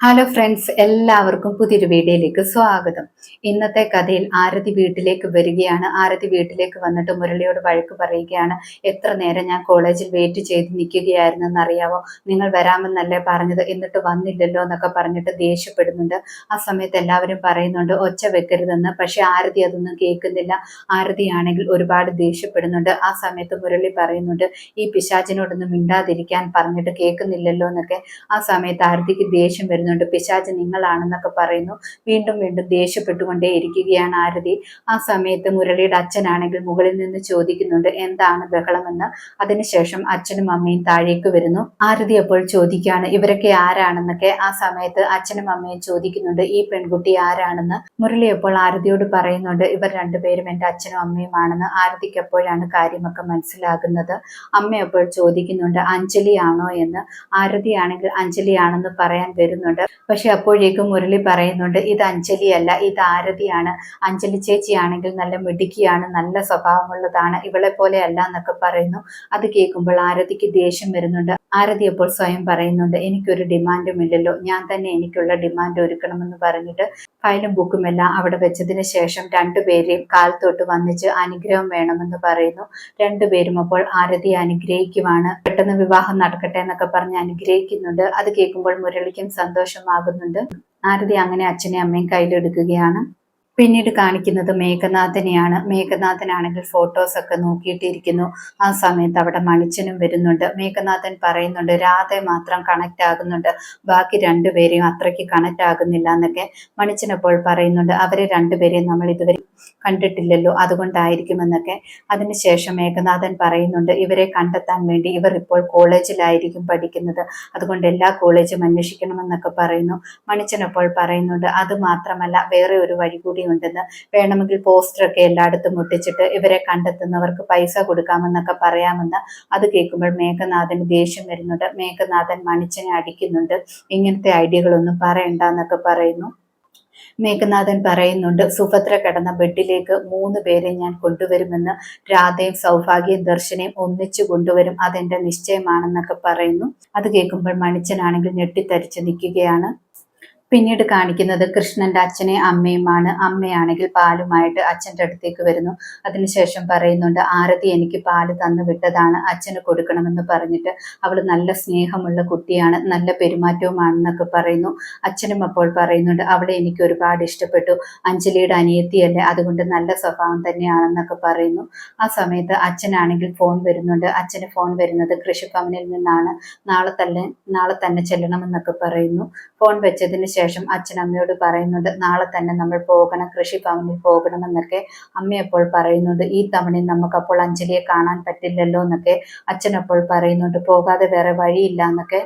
Hello friends എല്ലാവർക്കും പുതിയൊരു വീഡിയോയിലേക്ക് സ്വാഗതം. ഇന്നത്തെ കഥയിൽ ആരതി വീട്ടിലേക്ക് വരികയാണ്. ആരതി വീട്ടിലേക്ക് വന്നിട്ട് മുരളിയോട് വഴക്ക് പറയുകയാണ്. എത്ര നേരം ഞാൻ കോളേജിൽ വെയിറ്റ് ചെയ്ത് നിൽക്കുകയായിരുന്നു എന്നറിയാവോ? നിങ്ങൾ വരാമെന്നല്ലേ പറഞ്ഞത്? എന്നിട്ട് വന്നില്ലല്ലോ എന്നൊക്കെ പറഞ്ഞിട്ട് ദേഷ്യപ്പെടുന്നുണ്ട്. ആ സമയത്ത് എല്ലാവരും പറയുന്നുണ്ട് ഒച്ച വെക്കരുതെന്ന്. പക്ഷെ ആരതി അതൊന്നും കേൾക്കുന്നില്ല. ആരതിയാണെങ്കിൽ ഒരുപാട് ദേഷ്യപ്പെടുന്നുണ്ട്. ആ സമയത്ത് മുരളി പറയുന്നുണ്ട് ഈ പിശാചിനോടൊന്നും മിണ്ടാതിരിക്കാൻ പറഞ്ഞിട്ട് കേൾക്കുന്നില്ലല്ലോ എന്നൊക്കെ. ആ സമയത്ത് ആരതിക്ക് ദേഷ്യം വരുന്നുണ്ട് പിശാജ് നിങ്ങളാണെന്നൊക്കെ പറയുന്നു. വീണ്ടും വീണ്ടും ദേഷ്യപ്പെട്ടുകൊണ്ടേ ഇരിക്കുകയാണ് ആരതി. ആ സമയത്ത് മുരളിയുടെ അച്ഛനാണെങ്കിൽ മുകളിൽ നിന്ന് ചോദിക്കുന്നുണ്ട് എന്താണ് ബഹളമെന്ന്? അതിനുശേഷം അച്ഛനും അമ്മയും താഴേക്ക് വരുന്നു. ആരതി അപ്പോൾ ചോദിക്കുകയാണ് ഇവരൊക്കെ ആരാണെന്നൊക്കെ? ആ സമയത്ത് അച്ഛനും അമ്മയും ചോദിക്കുന്നുണ്ട് ഈ പെൺകുട്ടി ആരാണെന്ന്? മുരളി അപ്പോൾ ആരതിയോട് പറയുന്നുണ്ട് ഇവർ രണ്ടുപേരും എന്റെ അച്ഛനും അമ്മയും അമ്മയുമാണെന്ന് ആരതിക്ക് അപ്പോഴാണ് കാര്യമൊക്കെ മനസ്സിലാകുന്നത്. അമ്മ അപ്പോൾ ചോദിക്കുന്നുണ്ട് അഞ്ജലി ആണോ എന്ന്? ആരതിയാണെങ്കിൽ അഞ്ജലി ആണെന്ന് പറയാൻ വരുന്നുണ്ട്. പക്ഷെ അപ്പോഴേക്കും മുരളി പറയുന്നുണ്ട് ഇത് അഞ്ജലി അല്ല ഇത് ആരതിയാണ്. അഞ്ജലി ചേച്ചിയാണെങ്കിൽ നല്ല മിടുക്കിയാണ് നല്ല സ്വഭാവമുള്ളതാണ് ഇവളെ പോലെ അല്ല എന്നൊക്കെ പറയുന്നു. അത് കേൾക്കുമ്പോൾ ആരതിക്ക് ദേഷ്യം വരുന്നുണ്ട്. ആരതി അപ്പോൾ സ്വയം പറയുന്നുണ്ട് എനിക്കൊരു ഡിമാൻഡും ഇല്ലല്ലോ. ഞാൻ തന്നെ എനിക്കുള്ള ഡിമാൻഡ് ഒരുക്കണമെന്ന് പറഞ്ഞിട്ട് ഫയലും ബുക്കും എല്ലാം അവിടെ വെച്ചതിന് ശേഷം രണ്ടുപേരെയും കാൽ തൊട്ട് വന്നിച്ച് അനുഗ്രഹം വേണമെന്ന് പറയുന്നു. രണ്ടുപേരും അപ്പോൾ ആരതി അനുഗ്രഹിക്കുവാണ്. പെട്ടെന്ന് വിവാഹം നടക്കട്ടെ എന്നൊക്കെ പറഞ്ഞ് അനുഗ്രഹിക്കുന്നുണ്ട്. അത് കേൾക്കുമ്പോൾ മുരളിക്കും സന്തോഷമാകുന്നുണ്ട്. ആരതി അങ്ങനെ അച്ഛനെയും അമ്മയും കയ്യിലെടുക്കുകയാണ്. പിന്നീട് കാണിക്കുന്നത് മേഘനാഥനെയാണ്. മേഘനാഥനാണെങ്കിൽ ഫോട്ടോസ് ഒക്കെ നോക്കിയിട്ടിരിക്കുന്നു. ആ സമയത്ത് അവിടെ മണിച്ചനും വരുന്നുണ്ട്. മേഘനാഥൻ പറയുന്നുണ്ട് രാധ മാത്രം കണക്ട് ആകുന്നുണ്ട്. ബാക്കി രണ്ടുപേരെയും അത്രയ്ക്ക് കണക്ട് ആകുന്നില്ല എന്നൊക്കെ മണിച്ചൻ അപ്പോൾ പറയുന്നുണ്ട്. അവരെ രണ്ടുപേരെയും നമ്മൾ ഇതുവരെ കണ്ടിട്ടില്ലല്ലോ അതുകൊണ്ടായിരിക്കും എന്നൊക്കെ അതിനുശേഷം മേഘനാഥൻ പറയുന്നുണ്ട് ഇവരെ കണ്ടെത്താൻ വേണ്ടി ഇവർ ഇപ്പോൾ കോളേജിലായിരിക്കും പഠിക്കുന്നത്. അതുകൊണ്ട് എല്ലാ കോളേജും അന്വേഷിക്കണമെന്നൊക്കെ പറയുന്നു. മണിച്ചൻ അപ്പോൾ പറയുന്നുണ്ട് അത് മാത്രമല്ല വേറെ ഒരു വഴി കൂടി ഉണ്ടെന്ന്. വേണമെങ്കിൽ പോസ്റ്ററൊക്കെ എല്ലായിടത്തും മുട്ടിച്ചിട്ട് ഇവരെ കണ്ടെത്തുന്നവർക്ക് പൈസ കൊടുക്കാമെന്നൊക്കെ പറയാമെന്ന്. അത് കേൾക്കുമ്പോൾ മേഘനാഥന് ദേഷ്യം വരുന്നുണ്ട്. മേഘനാഥൻ മണിച്ചനെ അടിക്കുന്നുണ്ട്. ഇങ്ങനത്തെ ഐഡിയകളൊന്നും പറയണ്ട എന്നൊക്കെ പറയുന്നു. മേഘനാഥൻ പറയുന്നുണ്ട് സുഭദ്ര കിടന്ന ബെഡിലേക്ക് മൂന്ന് പേരെ ഞാൻ കൊണ്ടുവരുമെന്ന് രാധയും സൗഭാഗ്യയും ദർശനയും ഒന്നിച്ചു കൊണ്ടുവരും അതെന്റെ നിശ്ചയമാണെന്നൊക്കെ പറയുന്നു. അത് കേൾക്കുമ്പോൾ മണിച്ചനാണെങ്കിൽ ഞെട്ടിത്തരിച്ച് നിൽക്കുകയാണ്. പിന്നീട് കാണിക്കുന്നത് കൃഷ്ണന്റെ അച്ഛനെ അമ്മയുമാണ്. അമ്മയാണെങ്കിൽ പാലുമായിട്ട് അച്ഛന്റെ അടുത്തേക്ക് വരുന്നു. അതിനുശേഷം പറയുന്നുണ്ട് ആരതി എനിക്ക് പാൽ തന്നു വിട്ടതാണ് അച്ഛന് കൊടുക്കണമെന്ന് പറഞ്ഞിട്ട് അവൾ നല്ല സ്നേഹമുള്ള കുട്ടിയാണ് നല്ല പെരുമാറ്റവുമാണെന്നൊക്കെ പറയുന്നു. അച്ഛനും അപ്പോൾ പറയുന്നുണ്ട് അവളെ എനിക്ക് ഒരുപാട് ഇഷ്ടപ്പെട്ടു. അഞ്ജലിയുടെ അനിയത്തിയല്ലേ അതുകൊണ്ട് നല്ല സ്വഭാവം തന്നെയാണെന്നൊക്കെ പറയുന്നു. ആ സമയത്ത് അച്ഛനാണെങ്കിൽ ഫോൺ വരുന്നുണ്ട്. അച്ഛന് ഫോൺ വരുന്നത് കൃഷിഭവനിൽ നിന്നാണ്. നാളെ തന്നെ നാളെ തന്നെ ചെല്ലണമെന്നൊക്കെ പറയുന്നു. ഫോൺ വെച്ചതിന് ശേഷം അച്ഛൻ അമ്മയോട് പറയുന്നുണ്ട് നാളെ തന്നെ നമ്മൾ പോകണം കൃഷിഭവനിൽ പോകണമെന്നൊക്കെ അമ്മ അപ്പോൾ പറയുന്നുണ്ട് ഈ തവണയും നമുക്കപ്പോൾ അഞ്ജലിയെ കാണാൻ പറ്റില്ലല്ലോ എന്നൊക്കെ അച്ഛനപ്പോൾ പറയുന്നുണ്ട്. പോകാതെ വേറെ വഴിയില്ല എന്നൊക്കെ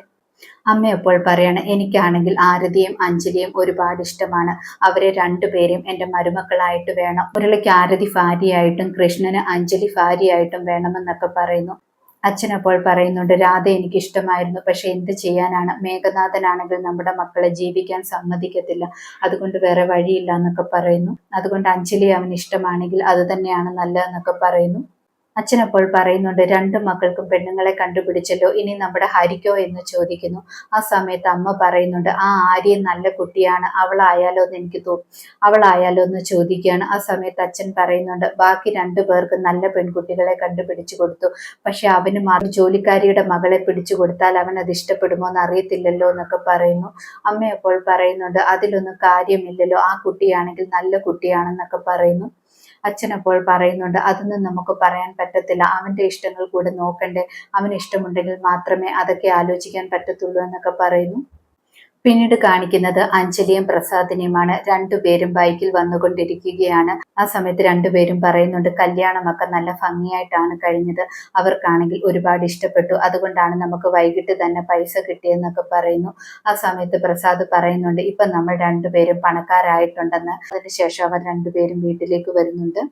അമ്മയപ്പോൾ പറയാണ്. എനിക്കാണെങ്കിൽ ആരതിയും അഞ്ജലിയും ഒരുപാട് ഇഷ്ടമാണ്. അവരെ രണ്ടുപേരെയും എന്റെ മരുമക്കളായിട്ട് വേണം. മുരളിക്ക് ആരതി ഭാര്യയായിട്ടും കൃഷ്ണന് അഞ്ജലി ഭാര്യയായിട്ടും വേണമെന്നൊക്കെ പറയുന്നു. അച്ഛനപ്പോൾ പറയുന്നുണ്ട് രാധ എനിക്ക് ഇഷ്ടമായിരുന്നു പക്ഷെ എന്ത് ചെയ്യാനാണ്? മേഘനാഥനാണെങ്കിൽ നമ്മുടെ മക്കളെ ജീവിക്കാൻ സമ്മതിക്കത്തില്ല. അതുകൊണ്ട് വേറെ വഴിയില്ല എന്നൊക്കെ പറയുന്നു. അതുകൊണ്ട് അഞ്ജലി അവന് ഇഷ്ടമാണെങ്കിൽ അത് തന്നെയാണ് നല്ലതെന്നൊക്കെ പറയുന്നു. അച്ഛനപ്പോൾ പറയുന്നുണ്ട് രണ്ടു മക്കൾക്കും പെണ്ണുങ്ങളെ കണ്ടുപിടിച്ചല്ലോ ഇനി നമ്മുടെ ഹരിക്കോ എന്ന് ചോദിക്കുന്നു. ആ സമയത്ത് അമ്മ പറയുന്നുണ്ട് ആ ആര്യ നല്ല കുട്ടിയാണ് അവളായാലോ എന്ന് എനിക്ക് തോന്നും അവളായാലോ എന്ന് ചോദിക്കുകയാണ്. ആ സമയത്ത് അച്ഛൻ പറയുന്നുണ്ട് ബാക്കി രണ്ടു പേർക്ക് നല്ല പെൺകുട്ടികളെ കണ്ടുപിടിച്ചു കൊടുത്തു. പക്ഷെ അവന് മാത്രം ജോലിക്കാരിയുടെ മകളെ പിടിച്ചു കൊടുത്താൽ അവൻ അത് ഇഷ്ടപ്പെടുമോ എന്ന് അറിയത്തില്ലല്ലോ എന്നൊക്കെ പറയുന്നു. അമ്മയപ്പോൾ പറയുന്നുണ്ട് അതിലൊന്നും കാര്യമില്ലല്ലോ ആ കുട്ടിയാണെങ്കിൽ നല്ല കുട്ടിയാണെന്നൊക്കെ പറയുന്നു. അച്ഛൻ അപ്പോൾ പറയുന്നുണ്ട് അതൊന്നും നമുക്ക് പറയാൻ പറ്റത്തില്ല. അവന്റെ ഇഷ്ടങ്ങൾ കൂടെ നോക്കണ്ടേ. അവന് ഇഷ്ടമുണ്ടെങ്കിൽ മാത്രമേ അതൊക്കെ ആലോചിക്കാൻ പറ്റത്തുള്ളൂ എന്നൊക്കെ പറയുന്നു. പിന്നീട് കാണിക്കുന്നത് അഞ്ജലിയും പ്രസാദിനെയുമാണ്. രണ്ടുപേരും ബൈക്കിൽ വന്നുകൊണ്ടിരിക്കുകയാണ്. ആ സമയത്ത് രണ്ടുപേരും പറയുന്നുണ്ട് കല്യാണമൊക്കെ നല്ല ഭംഗിയായിട്ടാണ് കഴിഞ്ഞത്. അവർക്കാണെങ്കിൽ ഒരുപാട് ഇഷ്ടപ്പെട്ടു. അതുകൊണ്ടാണ് നമുക്ക് വൈകിട്ട് തന്നെ പൈസ കിട്ടിയെന്നൊക്കെ പറയുന്നു. ആ സമയത്ത് പ്രസാദ് പറയുന്നുണ്ട് ഇപ്പൊ നമ്മൾ രണ്ടുപേരും പണക്കാരായിട്ടുണ്ടെന്ന്. അതിനുശേഷം അവർ രണ്ടുപേരും വീട്ടിലേക്ക് വരുന്നുണ്ട്.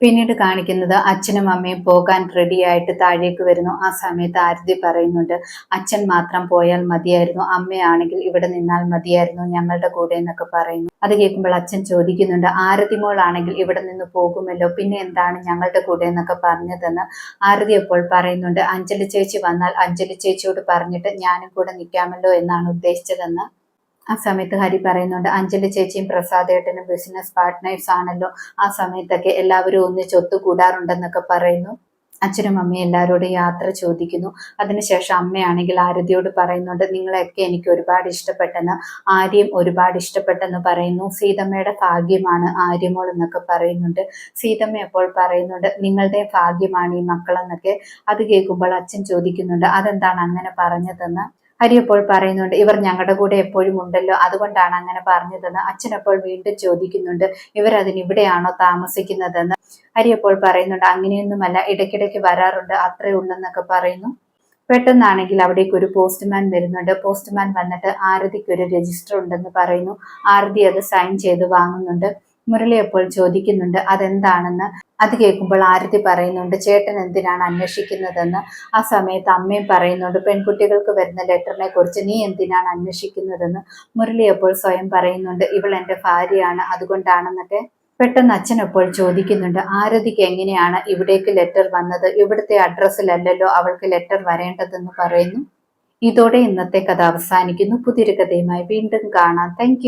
പിന്നീട് കാണിക്കുന്നത് അച്ഛനും അമ്മയും പോകാൻ റെഡിയായിട്ട് താഴേക്ക് വരുന്നു. ആ സമയത്ത് ആരതി പറയുന്നുണ്ട് അച്ഛൻ മാത്രം പോയാൽ മതിയായിരുന്നു. അമ്മയാണെങ്കിൽ ഇവിടെ നിന്നാൽ മതിയായിരുന്നു ഞങ്ങളുടെ കൂടെ എന്നൊക്കെ പറയുന്നു. അത് കേൾക്കുമ്പോൾ അച്ഛൻ ചോദിക്കുന്നുണ്ട് ആരതി മോളാണെങ്കിൽ ഇവിടെ നിന്ന് പോകുമല്ലോ? പിന്നെ എന്താണ് ഞങ്ങളുടെ കൂടെ എന്നൊക്കെ പറഞ്ഞതെന്ന് ആരതി അപ്പോൾ പറയുന്നുണ്ട് അഞ്ജലി ചേച്ചി വന്നാൽ അഞ്ജലി ചേച്ചിയോട് പറഞ്ഞിട്ട് ഞാനും കൂടെ നിൽക്കാമല്ലോ എന്നാണ് ഉദ്ദേശിച്ചതെന്ന് ആ സമയത്ത് ഹരി പറയുന്നുണ്ട് അഞ്ജലി ചേച്ചിയും പ്രസാദേട്ടനും ബിസിനസ് പാർട്ട്നേഴ്സ് ആണല്ലോ. ആ സമയത്തൊക്കെ എല്ലാവരും ഒന്നിച്ച് ഒത്തുകൂടാറുണ്ടെന്നൊക്കെ പറയുന്നു. അച്ഛനും അമ്മയും എല്ലാവരോടും യാത്ര ചോദിക്കുന്നു. അതിനുശേഷം അമ്മയാണെങ്കിൽ ആരതിയോട് പറയുന്നുണ്ട് നിങ്ങളെയൊക്കെ എനിക്ക് ഒരുപാട് ഇഷ്ടപ്പെട്ടെന്ന്. ആര്യം ഒരുപാട് ഇഷ്ടപ്പെട്ടെന്ന് പറയുന്നു. സീതമ്മയുടെ ഭാഗ്യമാണ് ആര്യമോൾ എന്നൊക്കെ പറയുന്നുണ്ട്. സീതമ്മ അപ്പോൾ പറയുന്നുണ്ട് നിങ്ങളുടെ ഭാഗ്യമാണ് ഈ മക്കളെന്നൊക്കെ. അത് കേൾക്കുമ്പോൾ അച്ഛൻ ചോദിക്കുന്നുണ്ട് അതെന്താണ് അങ്ങനെ പറഞ്ഞതെന്ന്? ഹരി അപ്പോൾ പറയുന്നുണ്ട് ഇവർ ഞങ്ങളുടെ കൂടെ എപ്പോഴും ഉണ്ടല്ലോ. അതുകൊണ്ടാണ് അങ്ങനെ പറഞ്ഞതെന്ന് അച്ഛൻ അപ്പോൾ വീണ്ടും ചോദിക്കുന്നുണ്ട് ഇവർ അതിന് ഇവിടെയാണോ താമസിക്കുന്നതെന്ന്? ഹരി അപ്പോൾ പറയുന്നുണ്ട് അങ്ങനെയൊന്നുമല്ല ഇടയ്ക്കിടയ്ക്ക് വരാറുണ്ട്. അത്രേ ഉള്ളെന്നൊക്കെ പറയുന്നു. പെട്ടെന്നാണെങ്കിൽ അവിടേക്ക് ഒരു പോസ്റ്റ്മാൻ വരുന്നുണ്ട്. പോസ്റ്റ്മാൻ വന്നിട്ട് ആരതിക്ക് ഒരു രജിസ്റ്റർ ഉണ്ടെന്ന് പറയുന്നു. ആരതി അത് സൈൻ ചെയ്ത് വാങ്ങുന്നുണ്ട്. മുരളി അപ്പോൾ ചോദിക്കുന്നുണ്ട് അതെന്താണെന്ന്? അത് കേൾക്കുമ്പോൾ ആരതി പറയുന്നുണ്ട് ചേട്ടൻ എന്തിനാണ് അന്വേഷിക്കുന്നതെന്ന്? ആ സമയത്ത് അമ്മയും പറയുന്നുണ്ട് പെൺകുട്ടികൾക്ക് വരുന്ന ലെറ്ററിനെ കുറിച്ച് നീ എന്തിനാണ് അന്വേഷിക്കുന്നതെന്ന്? മുരളി അപ്പോൾ സ്വയം പറയുന്നുണ്ട് ഇവൾ എന്റെ ഭാര്യയാണ് അതുകൊണ്ടാണെന്നൊക്കെ പെട്ടെന്ന് അച്ഛൻ അപ്പോൾ ചോദിക്കുന്നുണ്ട് ആരതിക്ക് എങ്ങനെയാണ് ഇവിടേക്ക് ലെറ്റർ വന്നത്? ഇവിടുത്തെ അഡ്രസ്സിലല്ലല്ലോ അവൾക്ക് ലെറ്റർ വരേണ്ടതെന്ന് പറയുന്നു? ഇതോടെ ഇന്നത്തെ കഥ അവസാനിക്കുന്നു. പുതിയൊരു കഥയുമായി വീണ്ടും കാണാം. താങ്ക്